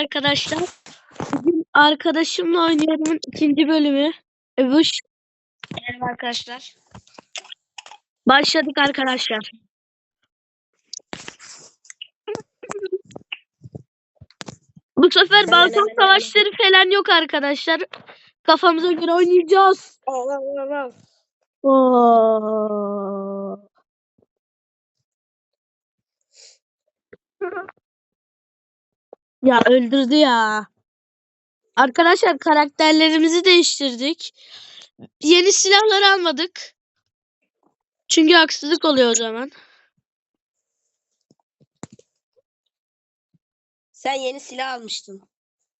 arkadaşlar. Bugün arkadaşımla oynuyorum ikinci bölümü. Öbüş. Merhaba arkadaşlar. Başladık arkadaşlar. Bu sefer balkon savaşları falan yok arkadaşlar. Kafamıza göre oynayacağız. Oo. Ya öldürdü ya. Arkadaşlar karakterlerimizi değiştirdik. Yeni silahlar almadık. Çünkü haksızlık oluyor o zaman. Sen yeni silah almıştın.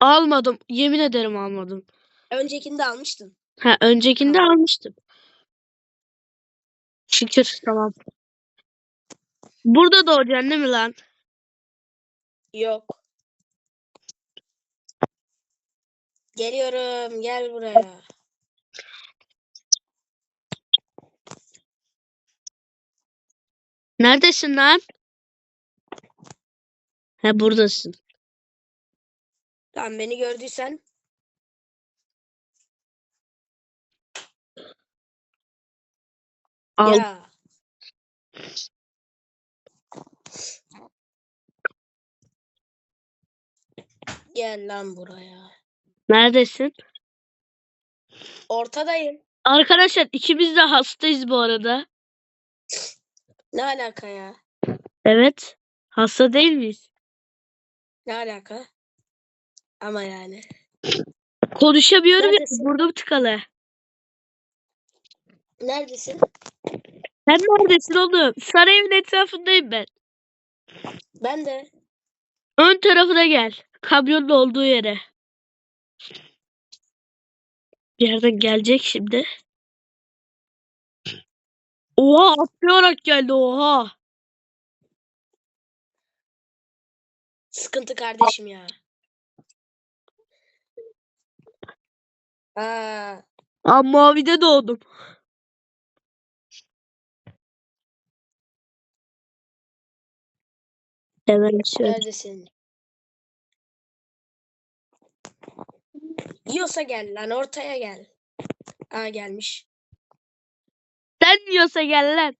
Almadım. Yemin ederim almadım. Öncekinde almıştın. Ha öncekinde almıştım. Şükür tamam. Burada doğacaksın değil mi lan? Yok. Geliyorum. Gel buraya. Neredesin lan? Ha buradasın. Tamam beni gördüysen. Al. Ya. Gel lan buraya. Neredesin? Ortadayım. Arkadaşlar ikimiz de hastayız bu arada. Ne alaka ya? Evet. Hasta değil miyiz? Ne alaka? Ama yani. Konuşamıyorum ya. Neredesin? Burnum tıkalı. Neredesin? Sen neredesin oğlum? Sarayın etrafındayım ben. Ben de. Ön tarafına gel. Kamyonun olduğu yere. Bir yerden gelecek şimdi. Oha atlayarak geldi oha. Sıkıntı kardeşim ya. Aa, Aa mavide doğdum. Hemen şöyle. neredesin? Yiyorsa gel lan ortaya gel. Aa gelmiş. Sen diyorsa gel lan.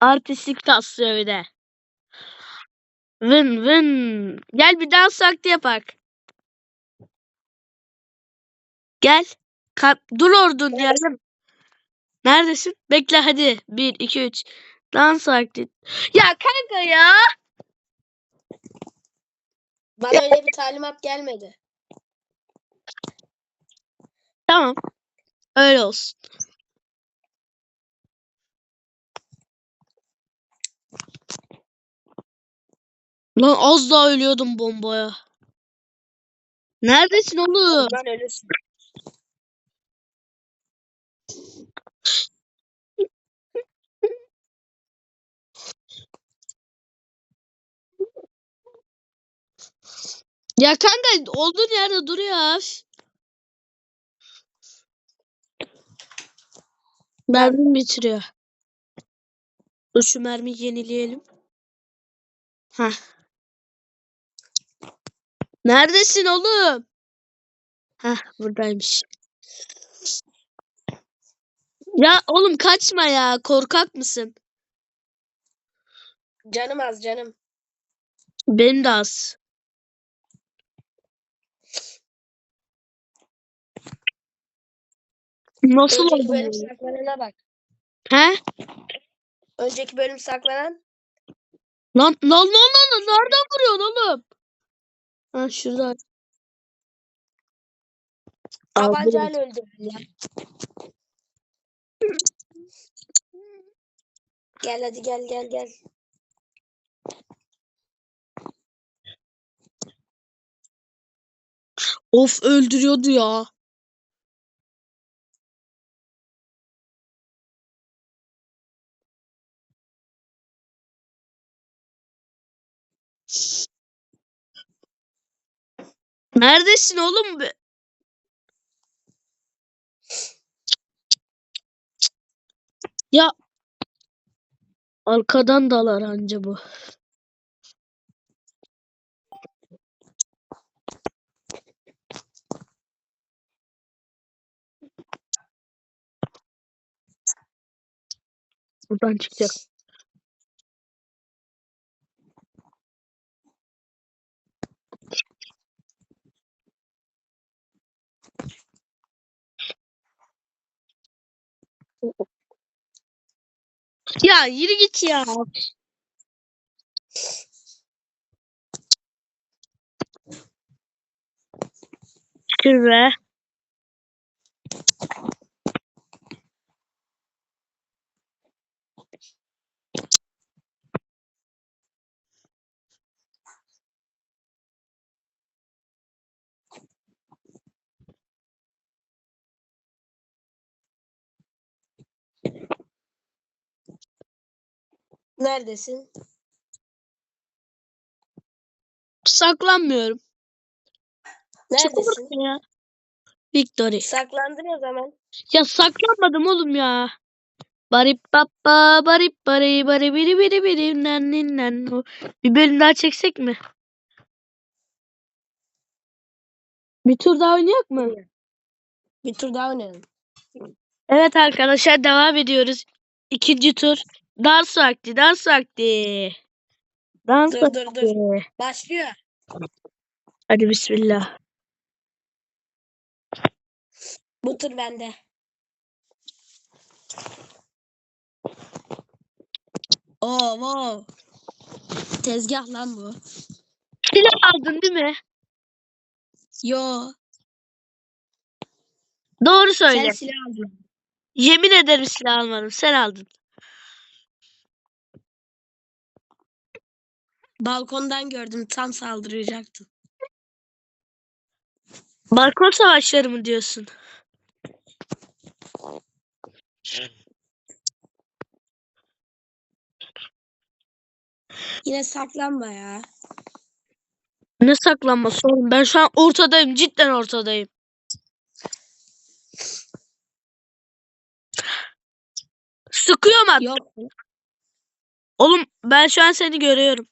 Artistlik taslıyor bir de. Vın vın. Gel bir dans vakti yapak. Gel. Ka- Dur ordun yerde. Neredesin? Bekle hadi. Bir, iki, üç. Dans vakti. Ya kanka ya. Bana öyle bir talimat gelmedi. Tamam. Öyle olsun. Lan az daha ölüyordum bombaya. Neredesin oğlum? Ben ölürsün. Ya kanka olduğun yerde dur ya. Mermim bitiriyor. Dur şu mermiyi yenileyelim. Heh. Neredesin oğlum? Heh buradaymış. Ya oğlum kaçma ya. Korkak mısın? Canım az canım. Benim de az. Nasıl Önceki oldu? bölüm saklanana bak. He? Önceki bölüm saklanan Lan lan lan lan lan nereden vuruyorsun oğlum? Ha şurada. Tabancayla öldürürler. Gel hadi gel gel gel. Of öldürüyordu ya. Neredesin oğlum? Be? Ya arkadan dalar anca bu. Buradan çıkacak. Ya yürü git ya. Şükür be. Neredesin? Saklanmıyorum. Neredesin? ortaya ya. Victory. Saklandın o zaman. Ya saklanmadım oğlum ya. Bari baba bari bari bari biri biri biri nan nin nan. Bir bölüm daha çeksek mi? Bir tur daha oynayak mı? Bir tur daha oynayalım. Evet arkadaşlar devam ediyoruz. İkinci tur. Dans vakti, dans vakti. Dans Dur vakti. dur dur. Başlıyor. Hadi bismillah. Bu tur bende. Oo, wow. Tezgah lan bu. Silah aldın değil mi? Yo. Doğru söyle. Sen silah aldın. Yemin ederim silah almadım. Sen aldın. Balkondan gördüm. Tam saldıracaktım. Balkon savaşları mı diyorsun? Yine saklanma ya. Ne saklanması oğlum? Ben şu an ortadayım. Cidden ortadayım. Sıkıyorum at. Yok. Oğlum ben şu an seni görüyorum.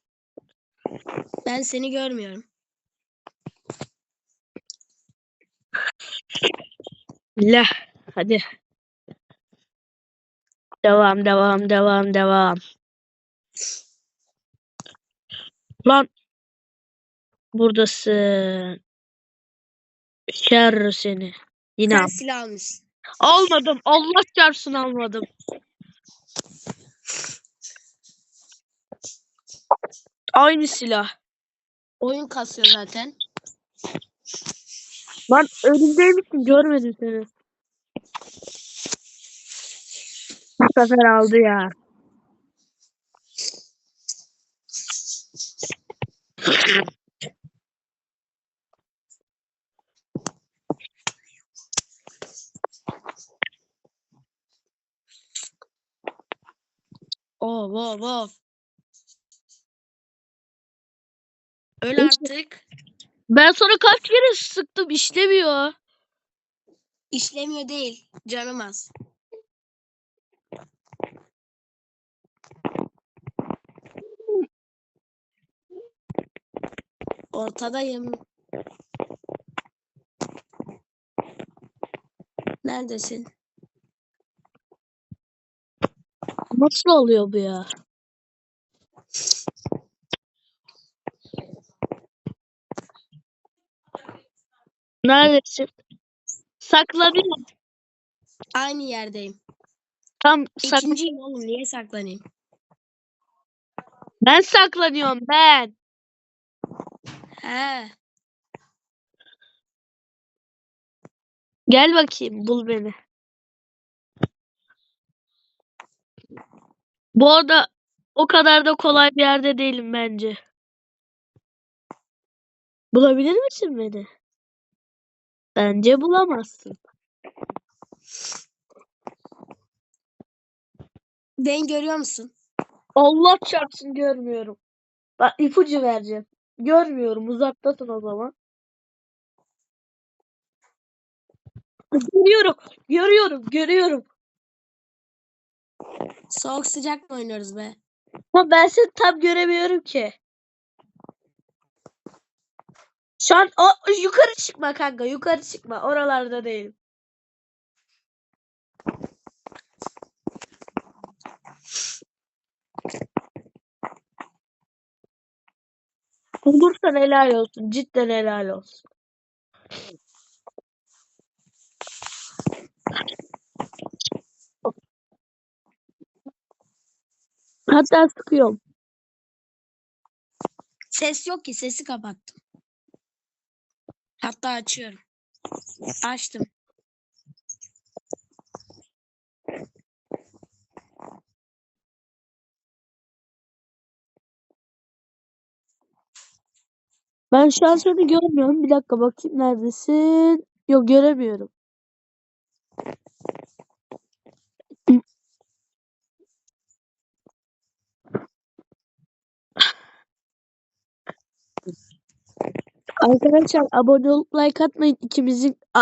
Ben seni görmüyorum. La. Hadi. Devam devam devam devam. Lan. Buradasın. Şer seni. Yine Sen al. silah almışsın. almadım. Allah çarpsın almadım. Aynı silah. Oyun kasıyor zaten. Lan önümdeymişsin görmedim seni. Bu sefer aldı ya. Oo, wow, wow. Öl artık. Ben sonra kaç kere sıktım işlemiyor. İşlemiyor değil. Canım az. Ortadayım. Neredesin? Nasıl oluyor bu ya? Neredesin? Saklanayım. Aynı yerdeyim. Tam sak İkinciyim oğlum. Niye saklanayım? ben saklanıyorum ben. He. Gel bakayım bul beni. Bu arada o kadar da kolay bir yerde değilim bence. Bulabilir misin beni? Bence bulamazsın. Beni görüyor musun? Allah çarpsın görmüyorum. Bak ipucu vereceğim. Görmüyorum uzaktasın o zaman. Görüyorum, görüyorum, görüyorum. Soğuk sıcak mı oynuyoruz be? Ama ben seni tam göremiyorum ki. Şu an o, yukarı çıkma kanka. Yukarı çıkma. Oralarda değilim. Bulursan helal olsun. Cidden helal olsun. Hatta sıkıyorum. Ses yok ki sesi kapattım. Hatta açıyorum. Açtım. Ben şu an seni görmüyorum. Bir dakika bakayım neredesin? Yok göremiyorum. Arkadaşlar abone olup like atmayın. İkimizin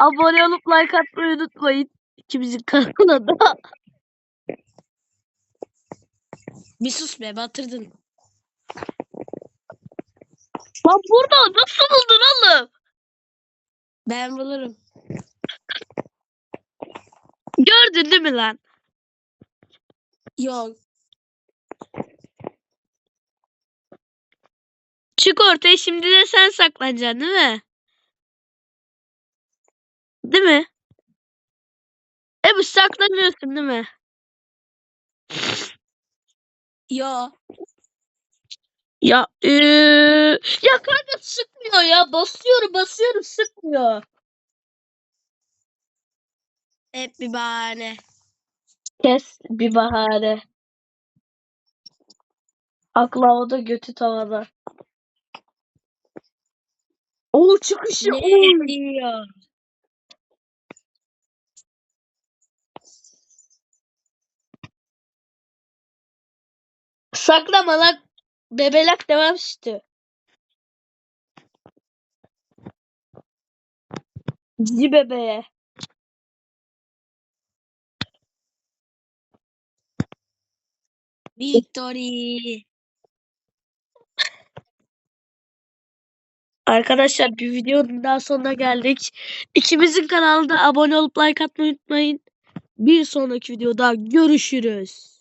abone olup like atmayı unutmayın. İkimizin kanalına da. Bir sus be batırdın. Lan burada nasıl buldun oğlum? Ben bulurum. Gördün değil mi lan? Yok. Çık ortaya şimdi de sen saklanacaksın değil mi? Değil mi? E bu saklanıyorsun değil mi? Yo. Ya eee, ya kanka sıkmıyor ya. Basıyorum basıyorum sıkmıyor. Hep bir bahane. Kes bir bahane. Aklı havada götü tavada. Oo çıkışı. Ne oy. diyor? Saklama lan. Bebelek devam sütü. Cici bebeğe. Victory. Arkadaşlar bir videonun daha sonuna geldik. İkimizin kanalında abone olup like atmayı unutmayın. Bir sonraki videoda görüşürüz.